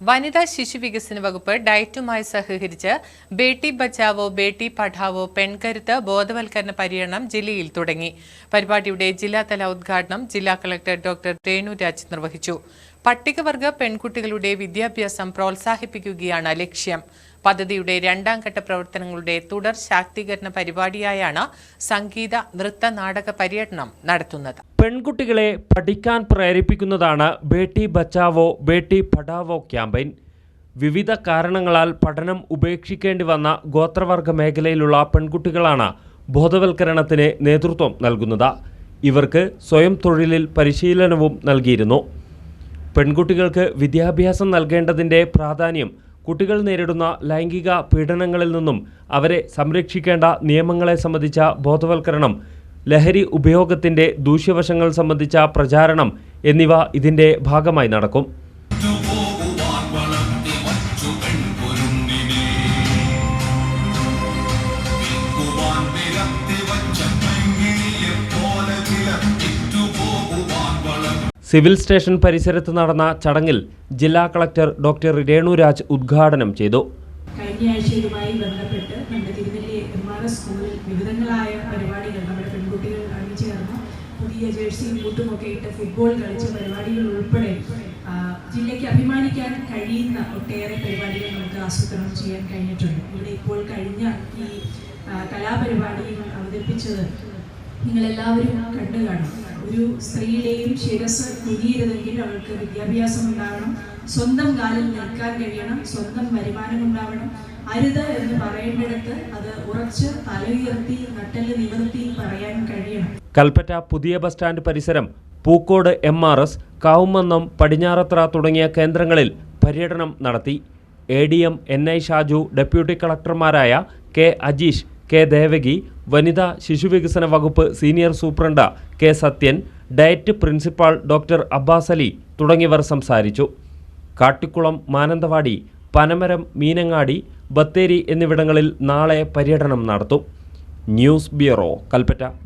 വനിതാ ശിശു വികസന വകുപ്പ് ഡയറ്റുമായി സഹകരിച്ച് ബേട്ടി ബച്ചാവോ ബേട്ടി പഠാവോ പെൺകരുത്ത് ബോധവൽക്കരണ പര്യടനം ജില്ലയിൽ തുടങ്ങി. പരിപാടിയുടെ ജില്ലാതല ഉദ്ഘാടനം ജില്ലാ കളക്ടർ ഡോക്ടർ രേണു രാജ് നിർവഹിച്ചു. പട്ടികവർഗ പെൺകുട്ടികളുടെ വിദ്യാഭ്യാസം പ്രോത്സാഹിപ്പിക്കുകയാണ് ലക്ഷ്യം. പദ്ധതിയുടെ രണ്ടാം ഘട്ട പ്രവർത്തനങ്ങളുടെ തുടർ ശാക്തീകരണ പരിപാടിയായാണ് സംഗീത നൃത്ത നാടക പര്യടനം നടത്തുന്നത്. പെൺകുട്ടികളെ പഠിക്കാൻ പ്രേരിപ്പിക്കുന്നതാണ് ബേട്ടി ബച്ചാവോ ബേട്ടി പഠാവോ ക്യാമ്പയിൻ. വിവിധ കാരണങ്ങളാൽ പഠനം ഉപേക്ഷിക്കേണ്ടി വന്ന ഗോത്രവർഗ മേഖലയിലുള്ള പെൺകുട്ടികളാണ് ബോധവൽക്കരണത്തിന് നേതൃത്വം നൽകുന്നത്. ഇവർക്ക് സ്വയം തൊഴിലിൽ പരിശീലനവും നൽകിയിരുന്നു. പെൺകുട്ടികൾക്ക് വിദ്യാഭ്യാസം നൽകേണ്ടതിന്റെ പ്രാധാന്യം കുട്ടികൾ നേരിടുന്ന ലൈംഗിക പീഡനങ്ങളിൽ നിന്നും അവരെ സംരക്ഷിക്കേണ്ട നിയമങ്ങളെ സംബന്ധിച്ച ബോധവൽക്കരണം ലഹരി ഉപയോഗത്തിന്റെ ദൂഷ്യവശങ്ങൾ സംബന്ധിച്ച പ്രചാരണം എന്നിവ ഇതിന്റെ ഭാഗമായി നടക്കും. സിവിൽ സ്റ്റേഷൻ പരിസരത്ത് നടന്ന ചടങ്ങിൽ ജില്ലാ കളക്ടർ ഡോക്ടർ രേണുരാജ് ഉദ്ഘാടനം ചെയ്തു. കഴിഞ്ഞ ആഴ്ച ഇതുമായി ബന്ധപ്പെട്ട് നമ്മുടെ തിരുനെല്ലി എം ആർ എസ് സ്കൂളിൽ വിവിധങ്ങളായ പരിപാടികൾ നമ്മുടെ പെൺകുട്ടികൾ അണിചേർന്ന് പുതിയ ജേഴ്സിയും ബൂട്ടും ഒക്കെ ഇട്ട് ഫുട്ബോൾ കളിച്ച പരിപാടികൾ ഉൾപ്പെടെ ജില്ലയ്ക്ക് അഭിമാനിക്കാൻ കഴിയുന്ന ഒട്ടേറെ പരിപാടികൾ നമുക്ക് ആസൂത്രണം ചെയ്യാൻ കഴിഞ്ഞിട്ടുണ്ട്. ഇവിടെ ഇപ്പോൾ കഴിഞ്ഞ ഈ കലാപരിപാടികൾ അവതരിപ്പിച്ചത് നിങ്ങളെല്ലാവരും കണ്ടു കാണും. ഒരു സ്ത്രീയുടെയും ശിരസ് കുനിയരുതെങ്കിൽ അവൾക്ക് വിദ്യാഭ്യാസം ഉണ്ടാവണം സ്വന്തം കാലിൽ നിൽക്കാൻ കഴിയണം. സ്വന്തം വരുമാനം ഉണ്ടാവണം. അരുത് എന്ന് പറയേണ്ടിടത്ത് അത് ഉറച്ച് തലയുയർത്തി നട്ടൽ നിവർത്തി പറയാൻ കഴിയണം. കൽപ്പറ്റ പുതിയ ബസ് സ്റ്റാൻഡ് പരിസരം Pookode M R S Kavumannam Padinjarathara തുടങ്ങിയ കേന്ദ്രങ്ങളിൽ പര്യടനം നടത്തി. A D M N I Shaju deputy കളക്ടർമാരായ K Ajeesh K Devaki വനിതാ ശിശുവികസന വകുപ്പ് senior superintendent K Sathyan diet principal doctor Abbas Ali തുടങ്ങിയവർ സംസാരിച്ചു. കാട്ടിക്കുളം മാനന്തവാടി പനമരം മീനങ്ങാടി ബത്തേരി എന്നിവിടങ്ങളിൽ നാളെ പര്യടനം നടത്തും. News bureau Kalpetta.